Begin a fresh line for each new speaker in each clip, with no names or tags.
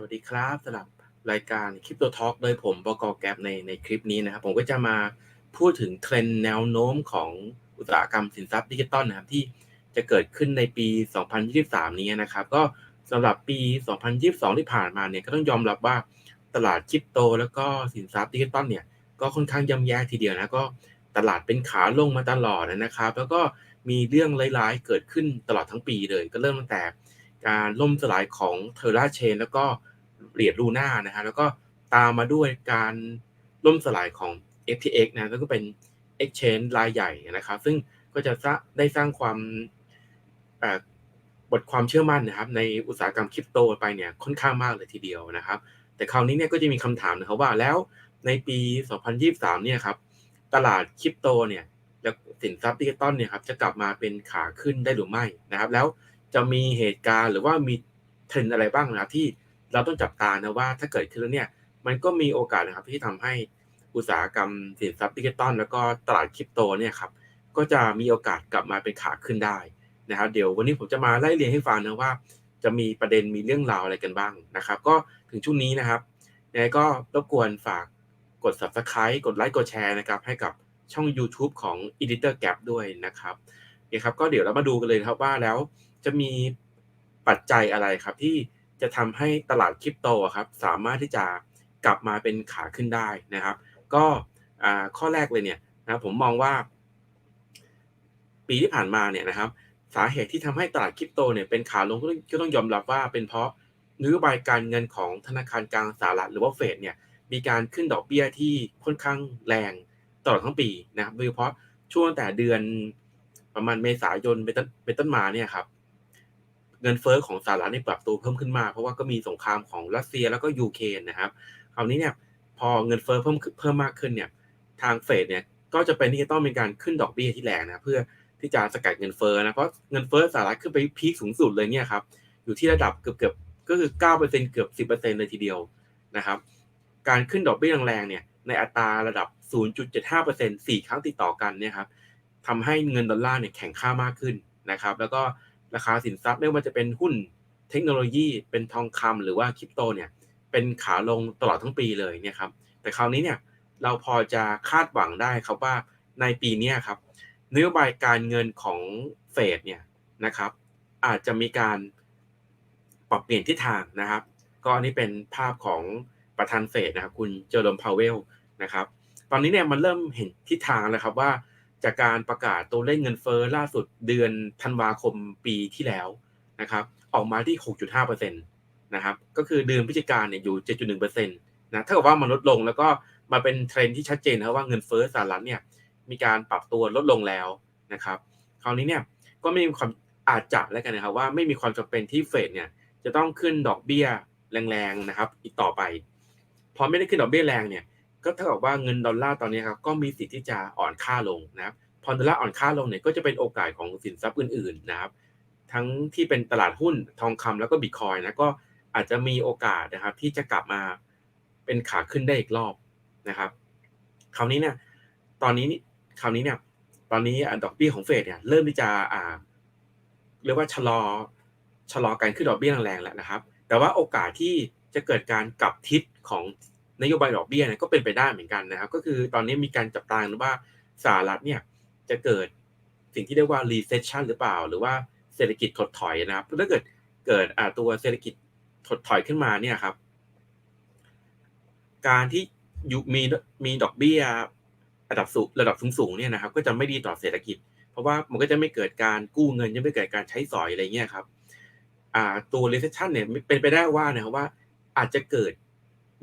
สวัสดีครับสำหรับรายการ Crypto Talk โดยผมบกแก๊ปในในคลิปนี้นะครับ ผมก็จะมาพูดถึงเทรนด์แนวโน้มของอุตสาหกรรมสินทรัพย์ดิจิตอลนะครับ ที่จะเกิดขึ้นในปี 2023 นี้นะครับ ก็สำหรับปี 2022 ที่ผ่านมาเนี่ยก็ต้องยอมรับว่าตลาดคริปโต แล้วก็สินทรัพย์ดิจิตอลเนี่ยก็ค่อนข้างย่ำแย่ทีเดียวนะก็ตลาดเป็นขาลงมาตลอดนะครับ แล้วก็มีเรื่องร้ายๆเกิดขึ้นตลอดทั้งปีเลย ก็เริ่มตั้งแต่การล่มสลายของเทอร่าเชน แล้วก็ เหรียญลูน่านะฮะแล้วก็ตามมาด้วยการล่มสลายของ FTX นะแล้วก็เป็น Exchange รายใหญ่นะครับซึ่งก็จะได้สร้างความบทความเชื่อมั่นนะครับในอุตสาหกรรมคริปโตไปเนี่ยค่อนข้างมากเลยทีเดียวนะครับ แต่คราวนี้เนี่ยก็จะมีคำถามนะครับว่าแล้วในปี 2023 เนี่ยครับตลาดคริปโตเนี่ยและสินทรัพย์ดิจิตอลเนี่ยครับจะกลับมาเป็นขาขึ้นได้หรือไม่นะครับ แล้วจะมีเหตุการณ์หรือว่ามีเทรนอะไรบ้างนะที่ เราต้องจับตานะว่าถ้าเกิดขึ้นแล้วเนี่ยมันก็มีโอกาสนะครับที่ทำให้อุตสาหกรรมสินทรัพย์ดิจิตอลแล้วก็ตลาดคริปโตเนี่ยครับก็จะมีโอกาสกลับมาเป็นขาขึ้นได้นะครับเดี๋ยววันนี้ผมจะมาไล่เรียงให้ฟังนะว่า จะมีประเด็นมีเรื่องราวอะไรกันบ้างนะครับ ก็ถึงช่วงนี้นะครับยังไงก็รบกวนฝากกด subscribe กดไลค์กดแชร์นะครับให้กับช่อง YouTube ของ Editor Gap ด้วยนะครับโอเคครับก็เดี๋ยวเรามาดูกันเลยครับว่าแล้วจะมีปัจจัยอะไรครับที่ จะทำให้ตลาดคริปโตครับสามารถที่จะกลับมาเป็นขาขึ้นได้นะครับ ก็ข้อแรกเลยเนี่ยนะผมมองว่า ปีที่ผ่านมาเนี่ยนะครับ สาเหตุที่ทำให้ตลาดคริปโตเนี่ยเป็นขาลงก็ต้องยอมรับว่าเป็นเพราะนโยบายการเงินของธนาคารกลางสหรัฐหรือว่าเฟดเนี่ยมีการขึ้นดอกเบี้ยที่ค่อนข้างแรงตลอดทั้งปีนะครับโดยเฉพาะช่วงแต่เดือนประมาณเมษายนเป็นต้นมาเนี่ยครับ เงินเฟอ้อของสหรัฐนี่ปรับตัวเพิ่มขึ้นมา เพราะว่าก็มีสงครามของรัสเซียแล้วก็ยูเครนนะครับคราวนี้เนี่ยพอเงินเฟอ้อเพิ่มเพิ่มมากขึ้นเนี่ยทางเฟดเนี่ยก็จะเป็นที่จะต้องมีการขึ้นดอกเบี้ยที่แรงนะเพื่อที่จะสกัดเงินเฟอ้อนะเพราะเงินเฟอ้อสหรัฐขึ้นไปพีคสูงสุดเลยเนี่ยครับอยู่ที่ระดับเกือบเกือบก็คือ9%เปอร์เซ็นเกือบ10%เลยทีเดียวนะครับการขึ้นดอกเบี้ยแรงๆเนี่ยในอัตราระดับ 0.75% 4ครั้งติดต่อกันเนี่ยครับทำให้เงินดอลลาร์เนี่ยแข็งค่ามากขึ้นนะครับ แล้วก็ ราคาสินทรัพย์ไม่ว่าจะเป็นหุ้นเทคโนโลยีเป็นทองคำหรือว่าคริปโตเนี่ยเป็นขาลงตลอดทั้งปีเลยเนี่ยครับแต่คราวนี้เนี่ยเราพอจะคาดหวังได้ครับว่าในปีนี้ครับนโยบายการเงินของเฟดเนี่ยนะครับอาจจะมีการปรับเปลี่ยนทิศทางนะครับ ก็อันนี้เป็นภาพของประธานเฟดนะครับคุณเจอร์ดมพาวเวลนะครับตอนนี้เนี่ยมันเริ่มเห็นทิศทางแล้วครับว่า จากการประกาศตัวเลขเงินเฟ้อล่าสุดเดือนธันวาคมปีที่แล้วนะครับออกมาที่ 6.5%นะครับก็คือเดือนพฤศจิกาเนี่ยอยู่ 7.1%นะถ้าเกิดว่ามันลดลงแล้วก็มาเป็นเทรนที่ชัดเจนนะว่าเงินเฟ้อสหรัฐเนี่ยมีการปรับตัวลดลงแล้วนะครับคราวนี้เนี่ยก็ไม่มีความอาจจะแล้วกันนะครับว่าไม่มีความจำเป็นที่เฟดเนี่ยจะต้องขึ้นดอกเบี้ยแรงๆนะครับอีกต่อไป พอไม่ได้ขึ้นดอกเบี้ยแรงเนี่ย ก็เท่ากับว่าเงินดอลลาร์ตอนนี้ครับก็มีสิทธิ์ที่จะอ่อนค่าลงนะครับพอดอลลาร์อ่อนค่าลงเนี่ยก็จะเป็นโอกาสของสินทรัพย์อื่นๆนะครับ ทั้งที่เป็นตลาดหุ้นทองคำแล้วก็บิตคอยนะก็อาจจะมีโอกาสนะครับที่จะกลับมาเป็นขาขึ้นได้อีกรอบนะครับคราวนี้เนี่ยตอนนี้คราวนี้เนี่ยตอนนี้ดอกเบี้ยของเฟดเนี่ยเริ่มที่จะอ่าเรียกว่าชะลอชะลอการขึ้นดอกเบี้ยแรงๆแล้วนะครับ แต่ว่าโอกาสที่จะเกิดการกลับทิศของ นโยบายดอกเบี้ยนี่ยก็เป็นไปได้เหมือนกันนะครับ ก็คือตอนนี้มีการจับตาว่าสหรัฐเนี่ยจะเกิดสิ่งที่เรียกว่า recession หรือเปล่า หรือว่าเศรษฐกิจถดถอยนะครับถ้าเกิดเกิดตัวเศรษฐกิจถดถอยขึ้นมาเนี่ยครับ การที่ยุมีมีดอกเบี้ยระดับสูงระดับสูงๆเนี่ยนะครับ ก็จะไม่ดีต่อเศรษฐกิจ เพราะว่ามันก็จะไม่เกิดการกู้เงินจะไม่เกิดการใช้สอยอะไรเงี้ยครับตัว recession เนี่ยเป็นไปได้ว่านะครับว่าอาจจะเกิด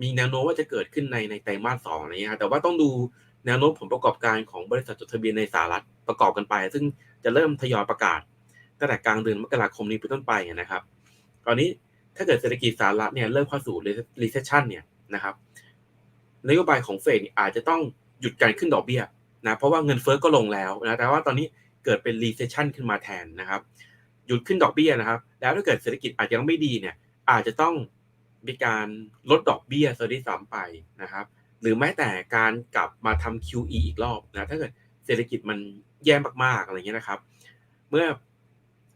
มีแนวโน้มว่าจะเกิดขึ้นในในไตรมาสสองอะไรเงี้ยแต่ว่าต้องดูแนวโน้มผลประกอบการของบริษัทจดทะเบียนในสหรัฐประกอบกันไป ซึ่งจะเริ่มทยอยประกาศตั้งแต่กลางเดือนมกราคมนี้เป็นต้นไปนะครับ ตอนนี้ถ้าเกิดเศรษฐกิจสหรัฐเนี่ยเริ่มเข้าสู่ recession เนี่ยนะครับนโยบายของเฟดอาจจะต้องหยุดการขึ้นดอกเบี้ยนะเพราะว่าเงินเฟ้อก็ลงแล้วนะแต่ว่าตอนนี้เกิดเป็น recession ขึ้นมาแทนนะครับ หยุดขึ้นดอกเบี้ยนะครับ แล้วถ้าเกิดเศรษฐกิจอาจจะยังไม่ดีเนี่ยอาจจะต้อง มีการลดดอกเบี้ยซะด้วยซ้ำไปนะครับ หรือแม้แต่การกลับมาทำ QE อีกรอบนะถ้าเกิดเศรษฐกิจมันแย่มากๆอะไรเงี้ยนะครับ เมื่อ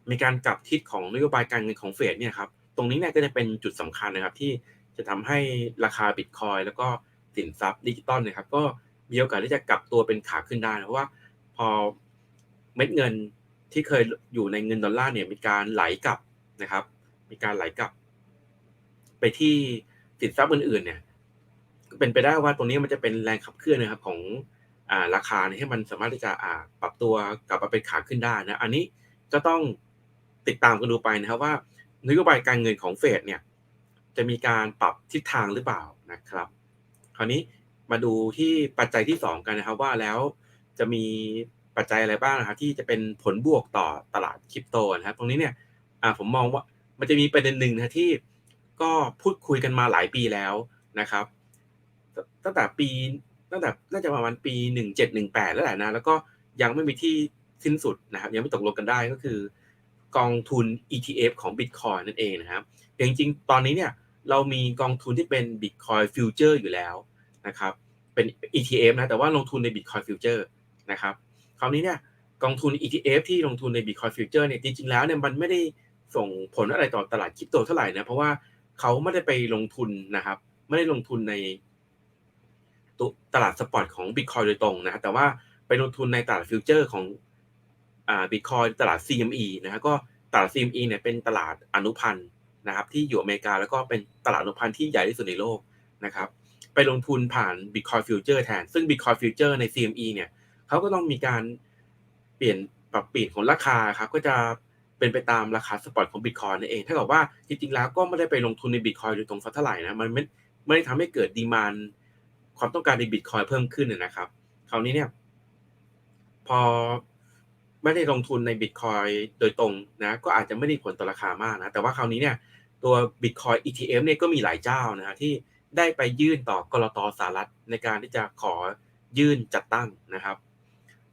มีการกลับทิศของนโยบายการเงินของเฟดเนี่ยครับตรงนี้เนี่ยก็จะเป็นจุดสำคัญนะครับ ที่จะทำให้ราคาบิตคอยแล้วก็สินทรัพย์ดิจิตอลนะครับ ก็มีโอกาสที่จะกลับตัวเป็นขาขึ้นได้เพราะว่าพอเม็ดเงินที่เคยอยู่ในเงินดอลลาร์เนี่ยมีการไหลกลับนะครับ มีการไหลกลับ ไปที่สินทรัพย์อื่นๆ เนี่ยก็เป็นไปได้ว่าตรงนี้มันจะเป็นแรงขับเคลื่อนนะครับของอ่าราคาให้มันสามารถที่จะอ่าปรับตัวกลับมาเป็นขาขึ้นได้นะอันนี้ก็ต้องติดตามกันดูไปนะครับว่านโยบายการเงินของเฟดเนี่ยจะมีการปรับทิศทางหรือเปล่านะครับ คราวนี้มาดูที่ปัจจัยที่ 2 กันนะครับว่าแล้วจะมีปัจจัยอะไรบ้างนะครับที่จะเป็นผลบวกต่อตลาดคริปโตนะครับตรงนี้เนี่ยอ่าผมมองว่ามันจะมีประเด็นหนึ่งนะที่ ก็พูดคุยกันมาหลายปีแล้วนะครับ ตั้งแต่ปีตั้งแต่น่าจะประมาณปีหนึ่งเจ็ดหนึ่งแปดแล้วแหละนะแล้วก็ยังไม่มีที่สิ้นสุดนะครับยังไม่ตกลงกันได้ก็คือกองทุน ETF ของ Bitcoin นั่นเองนะครับแต่จริงๆ ตอนนี้เนี่ยเรามีกองทุนที่เป็น Bitcoin Future อยู่แล้วนะครับ เป็น ETF นะ แต่ว่าลงทุนใน Bitcoin Future นะครับ คราวนี้เนี่ยกองทุน ETF ที่ลงทุนใน Bitcoin Future เนี่ยจริงๆแล้วเนี่ยมันไม่ได้ส่งผลอะไรต่อตลาดคริปโตเท่าไหร่นะ เพราะว่า เขาไม่ได้ไปลงทุนนะครับ ไม่ได้ลงทุนในตลาดสปอตของ Bitcoin โดยตรงนะแต่ว่าไปลงทุนในตลาดฟิวเจอร์ของอ่า Bitcoin ตลาด CME นะฮะก็ตลาด CME เนี่ยเป็นตลาดอนุพันธ์นะครับ ที่อยู่อเมริกาแล้วก็เป็นตลาดอนุพันธ์ที่ใหญ่ที่สุดในโลกนะครับ ไปลงทุนผ่าน Bitcoin Future แทน ซึ่ง Bitcoin Future ใน CME เนี่ยเขาก็ต้องมีการเปลี่ยนปรับเปลี่ยนของราคาครับก็จะ เป็นไปตามราคาสปอตของ Bitcoin นั่นเองถ้ากับว่าจริงๆแล้วก็ไม่ได้ไปลงทุนใน Bitcoin โดยตรงสักเท่าไหร่นะมันไม่ไม่ได้ทำให้เกิดดีมานความต้องการใน Bitcoin เพิ่มขึ้นนะครับ คราวนี้เนี่ยพอไม่ได้ลงทุนใน Bitcoin โดยตรงนะก็อาจจะไม่ได้ผลต่อราคามากนะแต่ว่าคราวนี้เนี่ยตัว Bitcoin ETF เนี่ยก็มีหลายเจ้านะฮะที่ได้ไปยื่นต่อกรตสหรัฐในการที่จะขอยื่นจัดตั้งนะครับ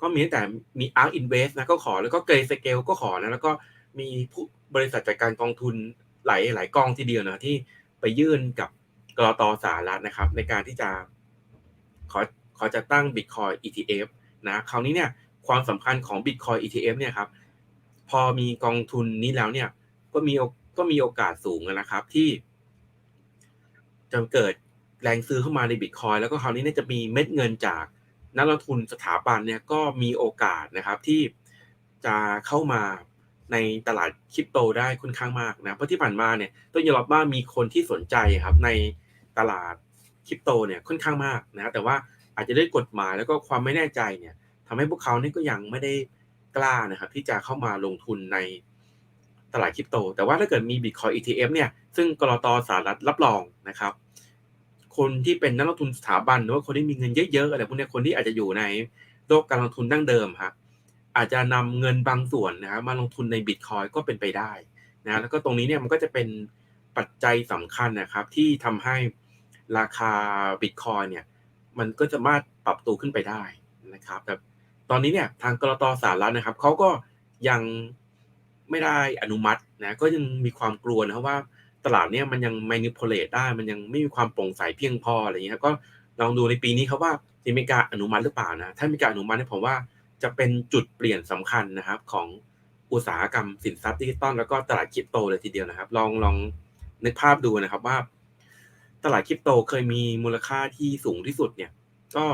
ก็มีตั้งแต่มี ARK Invest นะก็ขอแล้วก็เกรสเกลก็ขอนะแล้วก็ มีผู้บริษัทจัดการกองทุนหลายหลายกองทีเดียวนะที่ไปยื่นกับกรตสหรัฐนะครับ ในการที่จะขอขอจะตั้ง Bitcoin ETF นะคราวนี้เนี่ยความสำคัญของ Bitcoin ETF เนี่ยครับพอมีกองทุนนี้แล้วเนี่ยก็มีก็มีโอกาสสูงนะครับที่จะเกิดแรงซื้อเข้ามาใน Bitcoin แล้วก็คราวนี้เนี่ยจะมีเม็ดเงินจากนักลงทุนสถาบันเนี่ยก็มีโอกาสนะครับที่จะเข้ามา ในตลาดคริปโตได้ค่อนข้างมากนะเพราะที่ผ่านมาเนี่ยต้องยอมรับว่ามีคนที่สนใจครับในตลาดคริปโตเนี่ยค่อนข้างมากนะแต่ว่าอาจจะด้วยกฎหมายแล้วก็ความไม่แน่ใจเนี่ยทำให้พวกเขาเนี่ยก็ยังไม่ได้กล้านะครับที่จะเข้ามาลงทุนในตลาดคริปโต แต่ว่าถ้าเกิดมี Bitcoin ETF เนี่ยซึ่งกรตสหรัฐรับรองนะครับ คนที่เป็นนักลงทุนสถาบันหรือว่าคนที่มีเงินเยอะๆอะไรพวกนี้คนที่อาจจะอยู่ในโลกการลงทุนดั้งเดิมครับ อาจจะนำเงินบางส่วนนะครับมาลงทุนในบิตคอยก็เป็นไปได้นะแล้วก็ตรงนี้เนี่ยมันก็จะเป็นปัจจัยสำคัญนะครับ ที่ทำให้ราคาบิตคอยเนี่ยมันก็จะมาปรับตัวขึ้นไปได้นะครับ แต่ตอนนี้เนี่ยทางกรตสหรัฐนะครับเขาก็ยังไม่ได้อนุมัตินะก็ยังมีความกลัวนะครับว่าตลาดเนี่ยมันยัง manipulate ได้มันยังไม่มีความโปร่งใสเพียงพออะไรอย่างนี้ครับก็ลองดูในปีนี้ครับว่าจะมีการอนุมัติหรือเปล่านะถ้ามีการอนุมัติเนี่ยผมว่า จะเป็นจุดเปลี่ยนสำคัญนะครับ ของอุตสาหกรรมสินทรัพย์ดิจิตอลแล้วก็ตลาดคริปโตเลยทีเดียวนะครับ ลองลองนึกภาพดูนะครับว่า ตลาดคริปโตเคยมีมูลค่าที่สูงที่สุดเนี่ย ก็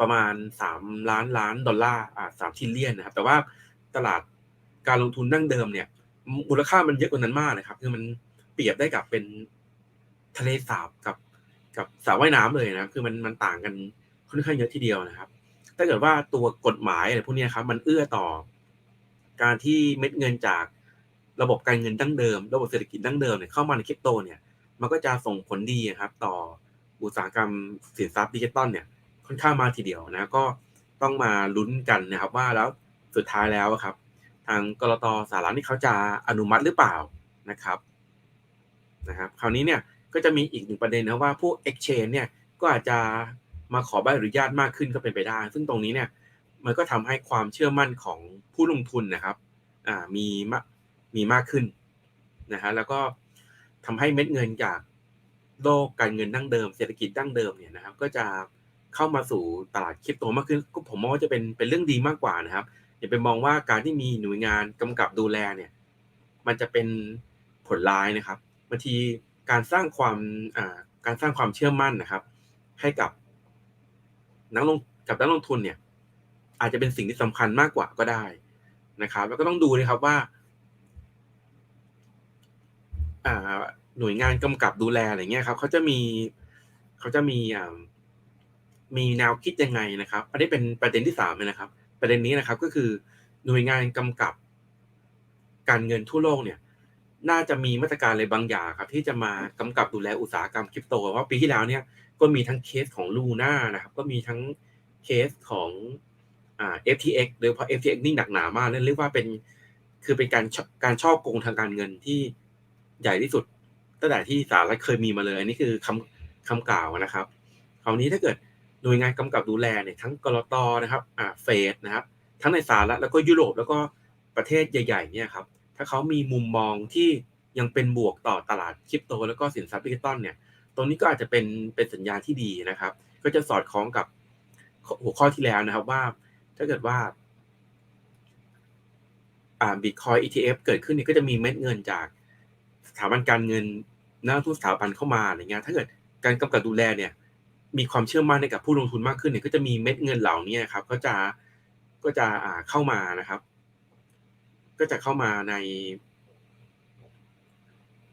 ประมาณสามล้านล้านดอลลาร์อ่าสามทิลเลียนนะครับ แต่ว่าตลาดการลงทุนดั้งเดิมเนี่ย มูลค่ามันเยอะกว่านั้นมากนะครับ คือมันเปรียบได้กับเป็นทะเลสาบกับกับสระว่ายน้ำเลยนะคือมันมันต่างกันค่อนข้างเยอะทีเดียวนะครับ ถ้าเกิดว่าตัวกฎหมายอะไรพวกนี้ครับมันเอื้อต่อ การที่เม็ดเงินจากระบบการเงินดั้งเดิม ระบบเศรษฐกิจดั้งเดิมเนี่ยเข้ามาในคริปโตเนี่ย มันก็จะส่งผลดีครับ ต่ออุตสาหกรรมสินทรัพย์ดิจิตอลเนี่ย ค่อนข้างมาทีเดียวนะก็ต้องมาลุ้นกันนะครับว่าแล้วสุดท้ายแล้วครับ ทางกรตสหรัฐนี่เขาจะอนุมัติหรือเปล่านะครับนะครับ คราวนี้เนี่ยก็จะมีอีกหนึ่งประเด็นนะว่าพวก exchange เนี่ยก็อาจจะ มาขอใบอนุญาตมากขึ้นก็เป็นไปได้ ซึ่งตรงนี้เนี่ยมันก็ทำให้ความเชื่อมั่นของผู้ลงทุนนะครับอ่ามีมมีมากขึ้นนะฮะแล้วก็ทำให้เม็ดเงินจากโลกการเงินดั้งเดิม เศรษฐกิจดั้งเดิมเนี่ยนะครับก็จะเข้ามาสู่ตลาดคริปโตมากขึ้นก็ผมมองว่าจะเป็นเป็นเรื่องดีมากกว่านะครับอย่าไปมองว่าการที่มีหน่วยงานกำกับดูแลเนี่ยมันจะเป็นผลร้ายนะครับบางทีการสร้างความอ่าการสร้างความเชื่อมั่นนะครับ ให้กับ นักลงกับนักลงทุนเนี่ย อาจจะเป็นสิ่งที่สำคัญมากกว่าก็ได้นะครับ แล้วก็ต้องดูนะครับว่าหน่วยงานกำกับดูแลอะไรเงี้ยครับเขาจะมีเขาจะมีมีแนวคิดยังไงนะครับ อันนี้เป็นประเด็นที่สามนะครับ ประเด็นนี้นะครับก็คือหน่วยงานกำกับการเงินทั่วโลกเนี่ย น่าจะมีมาตรการอะไรบางอย่างครับ ที่จะมากำกับดูแลอุตสาหกรรมคริปโตว่าปีที่แล้วเนี่ย ก็มีทั้งเคสของลูน่านะครับก็มีทั้งเคสของอ่า FTX โดยเฉพาะ FTX นี่หนักหนามากเรียกว่าเป็นคือเป็นการการช่อโกงทางการเงินที่ใหญ่ที่สุดตั้งแต่ที่สหรัฐเคยมีมาเลยอันนี้คือคำคำกล่าวนะครับคราวนี้ถ้าเกิดหน่วยงานกำกับดูแลเนี่ยทั้งกรตนะครับอ่าเฟดนะครับ ทั้งในสหรัฐแล้วก็ยุโรปแล้วก็ประเทศใหญ่ๆเนี่ยครับถ้าเขามีมุมมองที่ยังเป็นบวกต่อตลาดคริปโต แล้วก็สินทรัพย์ดิจิตอลเนี่ย ตรงนี้ก็อาจจะเป็นเป็นสัญญาณที่ดีนะครับ ก็จะสอดคล้องกับหัวข้อที่แล้วนะครับว่า ถ้าเกิดว่าบิตคอย ETF เกิดขึ้นเนี่ยก็จะมีเม็ดเงินจากสถาบันการเงินนักลงทุนสถาบันเข้ามาอะไรเงี้ยถ้าเกิดการกำกับดูแลเนี่ย มีความเชื่อมั่นในกับผู้ลงทุนมากขึ้นเนี่ยก็จะมีเม็ดเงินเหล่านี้ครับ ก็จะก็จะเข้ามานะครับ ก็จะเข้ามาใน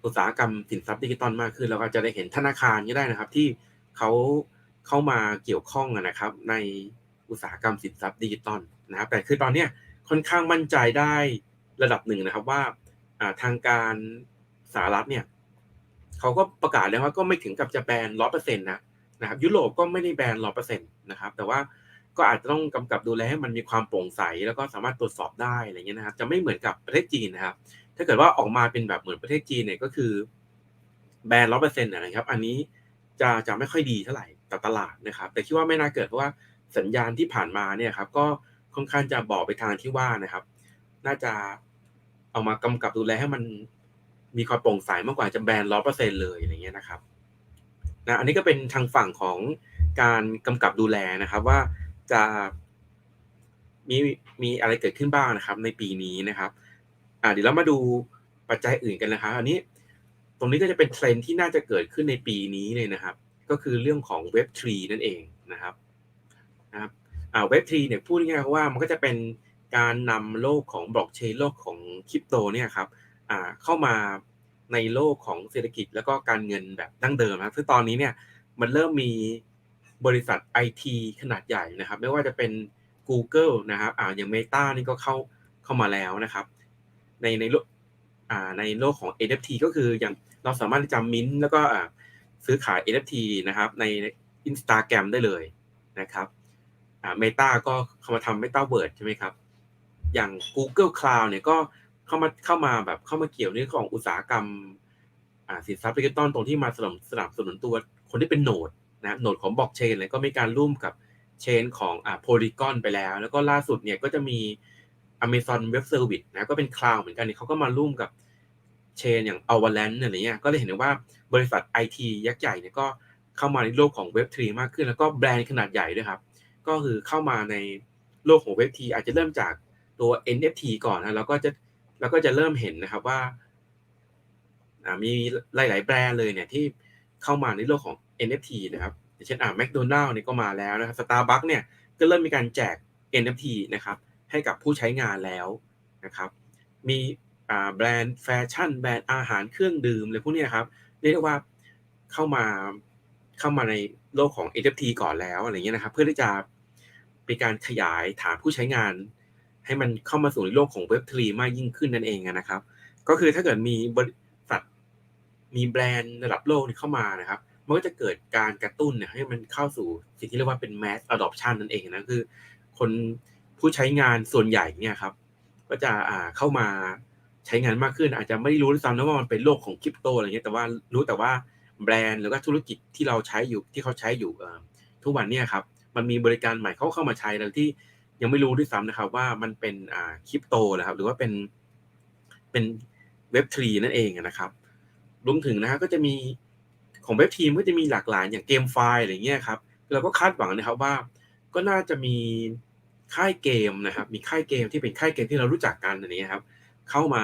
อุตสาหกรรมสินทรัพย์ดิจิตอลมากขึ้น แล้วก็จะได้เห็นธนาคารก็ได้นะครับ ที่เขาเข้ามาเกี่ยวข้องนะครับ ในอุตสาหกรรมสินทรัพย์ดิจิตอลนะครับแต่คือตอนเนี้ยค่อนข้างมั่นใจได้ระดับหนึ่งนะครับว่าทางการสหรัฐเนี่ยเขาก็ประกาศแล้วว่าก็ไม่ถึงกับจะแบนร้อเปอร์เซ็นต์นะนะครับ ยุโรปก็ไม่ได้แบนร้อเปอร์เซ็นต์นะครับ แต่ว่าก็อาจจะต้องกำกับดูแลให้มันมีความโปร่งใส แล้วก็สามารถตรวจสอบได้อะไรเงี้ยนะครับ จะไม่เหมือนกับประเทศจีนนะครับ ถ้าเกิดว่าออกมาเป็นแบบเหมือนประเทศจีนเนี่ยก็คือแบนร้อเปอร์เซ็นต์นะครับ อันนี้จะจะไม่ค่อยดีเท่าไหร่ต่อตลาดนะครับ แต่คิดว่าไม่น่าเกิดเพราะว่าสัญญาณที่ผ่านมาเนี่ยครับก็ค่อนข้างจะบอกไปทางที่ว่านะครับ น่าจะเอามากำกับดูแลให้มันมีความโปร่งใสมากกว่าจะแบนร้อเปอร์เซ็นต์เลยอย่างเงี้ยนะครับนะอันนี้ก็เป็นทางฝั่งของการกำกับดูแลนะครับว่าจะมีมีอะไรเกิดขึ้นบ้างนะครับ ในปีนี้นะครับ อ่าเดี๋ยวเรามาดูปัจจัยอื่นกันนะครับอันนี้ ตรงนี้ก็จะเป็นเทรนที่น่าจะเกิดขึ้นในปีนี้เลยนะครับ ก็คือเรื่องของเว็บทรีนั่นเองนะครับนะครับอ่าเว็บทรีเนี่ยพูดง่ายๆว่ามันก็จะเป็นการนำโลกของบล็อกเชนโลกของคริปโตเนี่ยครับอ่าเข้ามาในโลกของเศรษฐกิจแล้วก็การเงินแบบดั้งเดิมนะครับซึ่งตอนนี้เนี่ยมันเริ่มมีบริษัทไอทีขนาดใหญ่นะครับ ไม่ว่าจะเป็น Google นะครับอ่าอย่าง Meta นี่ก็เข้าเข้ามาแล้วนะครับ ในในโลกอ่าในโลกของ NFT ก็คืออย่างเราสามารถจะมิ้นแล้วก็อ่าซื้อขาย NFT นะครับใน Instagram ได้เลยนะครับอ่า Meta ก็เข้ามาทำ Metaverse ใช่ไหมครับ อย่าง Google Cloud เนี่ยก็เข้ามาเข้ามาแบบเข้ามาเกี่ยวในของอุตสาหกรรมสินทรัพย์ดิจิตอลตรงที่มาสนับสนับสนุนตัวคนที่เป็นโนดนะโนดของบล็อกเชนเลยก็มีการร่วมกับเชนของอ่าโพลีกอนไปแล้ว แล้วก็ล่าสุดเนี่ยก็จะมี Amazon Web Service นะก็เป็นคลาวด์เหมือนกันเนี่ยเขาก็มาร่วมกับเชนอย่าง Avalanche อะไรเงี้ยก็เลยเห็นว่าบริษัทไอทียักษ์ใหญ่เนี่ยก็เข้ามาในโลกของ Web3 มากขึ้น แล้วก็แบรนด์ขนาดใหญ่ด้วยครับ ก็คือเข้ามาในโลกของ Web3 อาจจะเริ่มจากตัว NFT ก่อนนะแล้วก็จะแล้วก็จะเริ่มเห็นนะครับว่ามีหลาย ๆ แบรนด์เลยเนี่ยที่เข้ามาในโลกของ NFT นะครับอย่างเช่นอ่าแมคโดนัลล์เนี่ยก็มาแล้วนะครับสตาร์บัคเนี่ยก็เริ่มมีการแจก NFT นะครับ ให้กับผู้ใช้งานแล้วนะครับมีแบรนด์แฟชั่นแบรนด์อาหารเครื่องดื่มอะไรพวกนี้ครับเรียกว่าเข้ามาเข้ามาในโลกของ NFT ก่อนแล้วอะไรเงี้ยนะครับ เพื่อที่จะเป็นการขยายฐานผู้ใช้งาน ให้มันเข้ามาสู่ในโลกของ Web3 มากยิ่งขึ้นนั่นเองนะครับ ก็คือถ้าเกิดมีบริษัทมีแบรนด์ระดับโลกเข้ามานะครับมันก็จะเกิดการกระตุ้นเนี่ยให้มันเข้าสู่สิ่งที่เรียกว่าเป็น mass adoption นั่นเองนะคือ คน ผู้ใช้งานส่วนใหญ่เนี่ยครับ ก็จะอ่าเข้ามาใช้งานมากขึ้น อาจจะไม่รู้ด้วยซ้ำนะว่ามันเป็นโลกของคริปโตอะไรเงี้ยแต่ว่ารู้แต่ว่าแบรนด์หรือว่าธุรกิจที่เราใช้อยู่ที่เขาใช้อยู่ทุกวันเนี่ยครับมันมีบริการใหม่เขาเข้ามาใช้แล้วที่ยังไม่รู้ด้วยซ้ำนะครับ ว่ามันเป็นอ่าคริปโตนะครับ หรือว่าเป็นเป็นเว็บทรีนั่นเองนะครับรวมถึงนะฮะก็จะมีของเว็บทีมก็จะมีหลากหลายอย่างเกมไฟล์อะไรเงี้ยครับเราก็คาดหวังนะครับว่าก็น่าจะมี ค่ายเกมนะครับ มีค่ายเกมที่เป็นค่ายเกมที่เรารู้จักกันอันนี้ครับ เข้ามา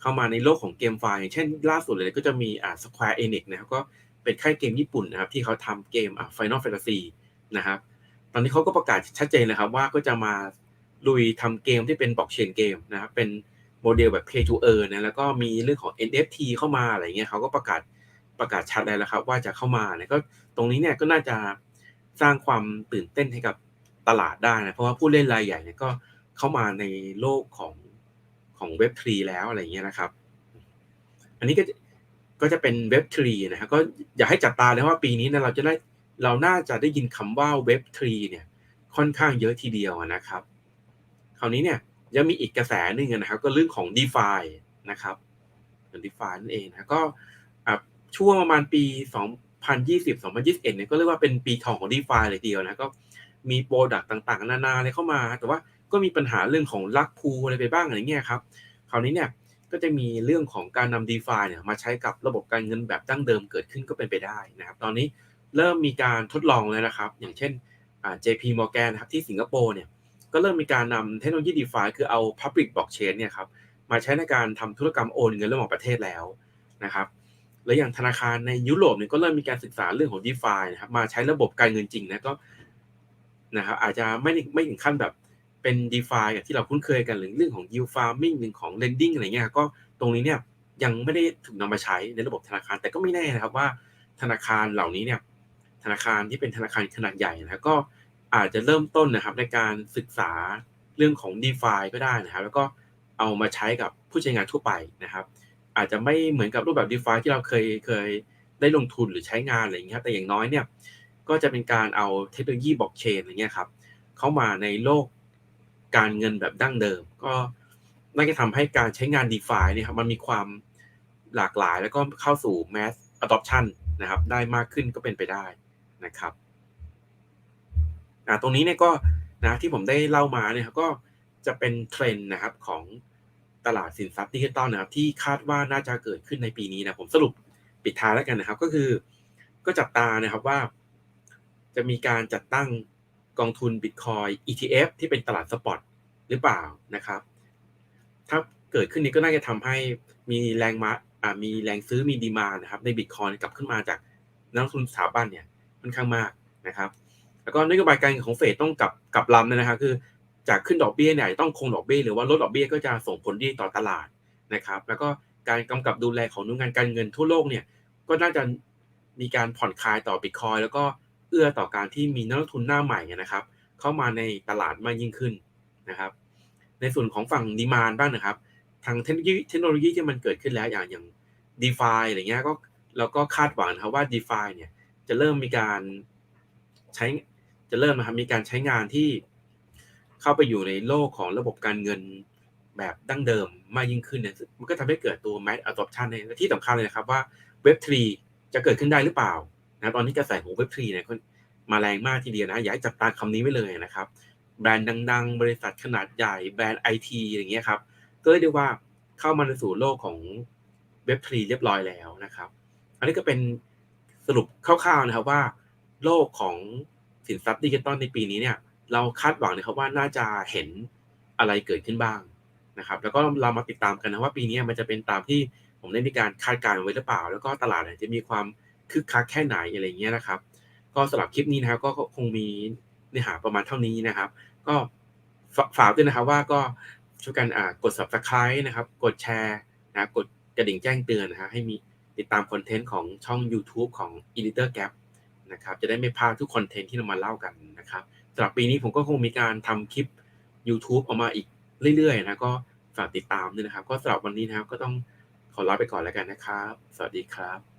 เข้ามาในโลกของเกมไฟล์อย่างเช่นล่าสุดเลยก็จะมีอ่า Square Enix นะครับก็เป็นค่ายเกมญี่ปุ่นนะครับ ที่เขาทำเกมอ่า Final Fantasy นะครับ ตอนนี้เขาก็ประกาศชัดเจนนะครับ ว่าก็จะมาลุยทำเกมที่เป็นบล็อกเชนเกมนะครับ เป็นโมเดลแบบ Pay to Earn นะแล้วก็มีเรื่องของ NFT เข้ามาอะไรเงี้ยเขาก็ประกาศประกาศชัดแล้วครับ ว่าจะเข้ามาเนี่ยก็ตรงนี้เนี่ยก็น่าจะสร้างความตื่นเต้นให้กับ ตลาดได้นะเพราะว่าผู้เล่นรายใหญ่เนี่ยก็เข้ามาในโลกของของเว็บทรีแล้วอะไรเงี้ยนะครับ อันนี้ก็ก็จะเป็นเว็บทรีนะครับก็อยากให้จับตาเลยว่าปีนี้เนี่ยเราจะได้เราน่าจะได้ยินคำว่าเว็บทรีเนี่ยค่อนข้างเยอะทีเดียวนะครับ คราวนี้เนี่ยยังมีอีกกระแสหนึ่งนะครับ ก็เรื่องของ d e f านะครับ d e f านั่นเองนะก็ช่วงประมาณปี 2020 2021เนี่ยก็เรียกว่าเป็นปีทองของ d e f าเลยทีเดียวนะก็ มีโปรดักต์ต่างๆ นานาอะไรเข้ามา แต่ว่าก็มีปัญหาเรื่องของลักพูอะไรไปบ้างอะไรเงี้ยครับคราวนี้เนี่ยก็จะมีเรื่องของการนำ d e f าเนี่ยมาใช้กับระบบการเงินแบบดั้งเดิมเกิดขึ้นก็เป็นไปได้นะครับตอนนี้เริ่มมีการทดลองแล้วนะครับ อย่างเช่น JP Morgan นะครับที่สิงคโปร์เนี่ยก็เริ่มมีการนำเทคโนโลยี d e f าคือเอา Public Blockchain เนี่ยครับมาใช้ในการทำธุรกรรมโอนเงินระหว่างประเทศแล้วนะครับและอย่างธนาคารในยุโรปเนี่ยก็เริ่มมีการศึกษาเรื่องของ d e f านะครับมาใช้ระบบการเงินจริงนะก็ นะครับอาจจะไม่ไม่ถึงขั้นแบบเป็น d e f าอย่างที่เราคุ้นเคยกันหรือเรื่องของ yield farming เรื่องของ lending อะไรเงี้ยก็ตรงนี้เนี่ยยังไม่ได้ถูกนำมาใช้ในระบบธนาคาร แต่ก็ไม่แน่นะครับว่าธนาคารเหล่านี้เนี่ยธนาคารที่เป็นธนาคารขนาดใหญ่นะก็อาจจะเริ่มต้นนะครับในการศึกษาเรื่องของ d e f าก็ได้นะครับแล้วก็เอามาใช้กับผู้ใช้งานทั่วไปนะครับ อาจจะไม่เหมือนกับรูปแบบ d e f าที่เราเคยเคยได้ลงทุนหรือใช้งานอะไรอย่างเงี้ยแต่อย่างน้อยเนี่ย ก็จะเป็นการเอาเทคโนโลยีบล็อกเชนอย่างเงี้ยครับเข้ามาในโลกการเงินแบบดั้งเดิม ก็น่าจะทำให้การใช้งาน d e f าเนี่ยครับมันมีความหลากหลายแล้วก็เข้าสู่ mass adoption นะครับ ได้มากขึ้นก็เป็นไปได้นะครับตรงนี้เนี่ยก็นะที่ผมได้เล่ามาเนี่ยก็จะเป็นเทรนด์นะครับของตลาดสินทรัพย์ดิจิตอลนะครับ ที่คาดว่าน่าจะเกิดขึ้นในปีนี้นะผมสรุปปิดท้ายแล้วกันนะครับ ก็คือก็จับตานะครับว่า จะมีการจัดตั้งกองทุน Bitcoin ETF ที่เป็นตลาดสปอตหรือเปล่านะครับ ถ้าเกิดขึ้นนี้ก็น่าจะทำให้มีแรงมาอ่ามีแรงซื้อมีดีมานะครับ ใน Bitcoin กลับขึ้นมาจากนักลงทุนสถาบันเนี่ยค่อนข้างมากนะครับ แล้วก็นโยบายการเงินของเฟดต้องกลับกลับลำนะครับคือจากขึ้นดอกเบี้ยเนี่ยต้องคงดอกเบี้ยหรือว่าลดดอกเบี้ยก็จะส่งผลดีต่อตลาดนะครับ แล้วก็การกำกับดูแลของหน่วยงานการเงินทั่วโลกเนี่ยก็น่าจะมีการผ่อนคลายต่อบิตคอยแล้วก็ เอื้อต่อการที่มีนักลงทุนหน้าใหม่นะครับ เข้ามาในตลาดมากยิ่งขึ้นนะครับ ในส่วนของฝั่งดีมานบ้างนะครับ ทางเทคโนโลยีเทคโนโลยีที่มันเกิดขึ้นแล้วอย่างอย่าง d e f าอะไรเงี้ยก็เราก็คาดหวังนะครับว่า d e f าเนี่ยจะเริ่มมีการใช้จะเริ่มนะครับมีการใช้งานที่เข้าไปอยู่ในโลกของระบบการเงินแบบดั้งเดิมมากยิ่งขึ้นเนี่ยมันก็ทำให้เกิดตัว mass adoption ในที่สำคัญเลยนะครับว่า Web 3 จะเกิดขึ้นได้หรือเปล่า นะตอนนี้กระแสของ Web 3เนี่ยมาแรงมากทีเดียวนะอยากให้จับตาคำนี้ไว้เลยนะครับ แบรนด์ดัง ๆ บริษัทขนาดใหญ่แบรนด์ไอทีอย่างเงี้ยครับก็เรียกได้ว่าเข้ามาในสู่โลกของ Web 3เรียบร้อยแล้วนะครับ อันนี้ก็เป็นสรุปคร่าวๆนะครับว่า โลกของสินทรัพย์ดิจิตอลในปีนี้เนี่ยเราคาดหวังนะครับว่าน่าจะเห็นอะไรเกิดขึ้นบ้างนะครับแล้วก็เรามาติดตามกันนะว่าปีนี้มันจะเป็นตามที่ผมได้มีการคาดการณ์ไว้หรือเปล่า แล้วก็ตลาดจะมีความ คึกคักแค่ไหนอะไรเงี้ยนะครับ ก็สำหรับคลิปนี้นะครับก็คงมีเนื้อหาประมาณเท่านี้นะครับ ก็ฝากด้วยนะครับว่าก็ช่วยกันกด subscribe นะครับ กดแชร์นะกดกระดิ่งแจ้งเตือนนะฮะให้มีติดตามคอนเทนต์ของช่อง YouTube ของ Editor Gap นะครับจะได้ไม่พลาดทุกคอนเทนต์ที่เรามาเล่ากันนะครับสำหรับปีนี้ผมก็คงมีการทำคลิป YouTube ออกมาอีกเรื่อยๆนะก็ฝากติดตามด้วยนะครับ ก็สำหรับวันนี้นะครับก็ต้องขอลาไปก่อนแล้วกันนะครับ สวัสดีครับ